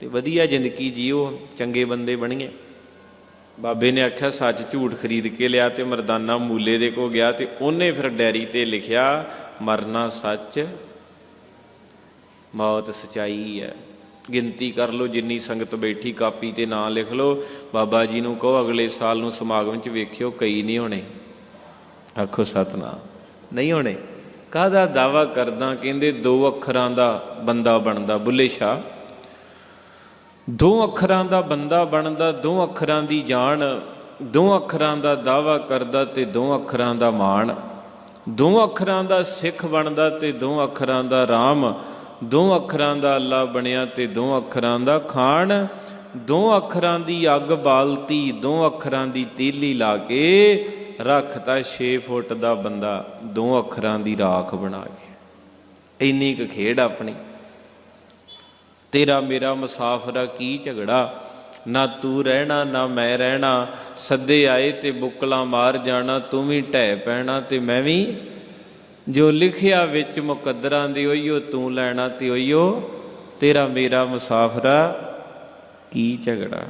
ਤੇ ਵਧੀਆ ਜ਼ਿੰਦਗੀ ਜੀਓ, ਚੰਗੇ ਬੰਦੇ ਬਣੀਏ। ਬਾਬੇ ਨੇ ਆਖਿਆ, ਸੱਚ ਝੂਠ ਖਰੀਦ ਕੇ ਲਿਆ ਤੇ ਮਰਦਾਨਾ ਮੂਲੇ ਦੇ ਕੋ ਗਿਆ ਤੇ ਉਹਨੇ ਫਿਰ ਡੈਰੀ ਤੇ ਲਿਖਿਆ, ਮਰਨਾ ਸੱਚ, ਮੌਤ ਸਚਾਈ ਹੈ। ਗਿਣਤੀ ਕਰ ਲਓ, ਜਿੰਨੀ ਸੰਗਤ ਬੈਠੀ, ਕਾਪੀ ਤੇ ਨਾਂ ਲਿਖ ਲਓ। ਬਾਬਾ ਜੀ ਨੂੰ ਕਹੋ, ਅਗਲੇ ਸਾਲ ਨੂੰ ਸਮਾਗਮ 'ਚ ਵੇਖਿਓ, ਕਈ ਨਹੀਂ ਹੋਣੇ। ਆਖੋ, ਸਤਨਾਮ। ਨਹੀਂ ਹੋਣੇ। ਕਾਹਦਾ ਦਾਵਾ ਕਰਦਾ, ਕਹਿੰਦੇ ਦੋ ਅੱਖਰਾਂ ਦਾ ਬੰਦਾ ਬਣਦਾ, ਬੁੱਲੇ ਸ਼ਾਹ? ਦੋ ਅੱਖਰਾਂ ਦਾ ਬੰਦਾ ਬਣਦਾ ਦੋ ਅੱਖਰਾਂ ਦੀ ਜਾਣ ਦੋ ਅੱਖਰਾਂ ਦਾ ਦਾਵਾ ਕਰਦਾ ਤੇ ਦੋ ਅੱਖਰਾਂ ਦਾ ਮਾਣ ਦੋ ਅੱਖਰਾਂ ਦਾ ਸਿੱਖ ਬਣਦਾ ਤੇ ਦੋ ਅੱਖਰਾਂ ਦਾ ਰਾਮ ਦੋ ਅੱਖਰਾਂ ਦਾ ਅੱਲਾ ਬਣਿਆ ਤੇ ਦੋ ਅੱਖਰਾਂ ਦਾ ਖਾਣ ਦੋ ਅੱਖਰਾਂ ਦੀ ਅੱਗ ਬਾਲਤੀ ਦੋ ਅੱਖਰਾਂ ਦੀ ਤੀਲੀ ਲਾ ਕੇ ਰੱਖਤਾ 6 ਫੁੱਟ ਦਾ ਬੰਦਾ ਦੋ ਅੱਖਰਾਂ ਦੀ ਰਾਖ ਬਣਾ ਕੇ ਇੰਨੀ ਕੁ ਖੇਡ ਆਪਣੀ ਤੇਰਾ ਮੇਰਾ ਮੁਸਾਫਰਾ ਕੀ ਝਗੜਾ? ਨਾ ਤੂੰ ਰਹਿਣਾ, ਨਾ ਮੈਂ ਰਹਿਣਾ। ਸੱਦੇ ਆਏ ਤੇ ਬੁੱਕਲਾਂ ਮਾਰ ਜਾਣਾ, ਤੂੰ ਵੀ ਢਹਿ ਪੈਣਾ ਤੇ ਮੈਂ ਵੀ। ਜੋ ਲਿਖਿਆ ਵਿੱਚ ਮੁਕੱਦਰਾਂ ਦੀ ਉਹੀਓ ਤੂੰ ਲੈਣਾ ਤੇ ਉਹੀਓ ਤੇਰਾ ਮੇਰਾ ਮੁਸਾਫਰਾ ਕੀ ਝਗੜਾ?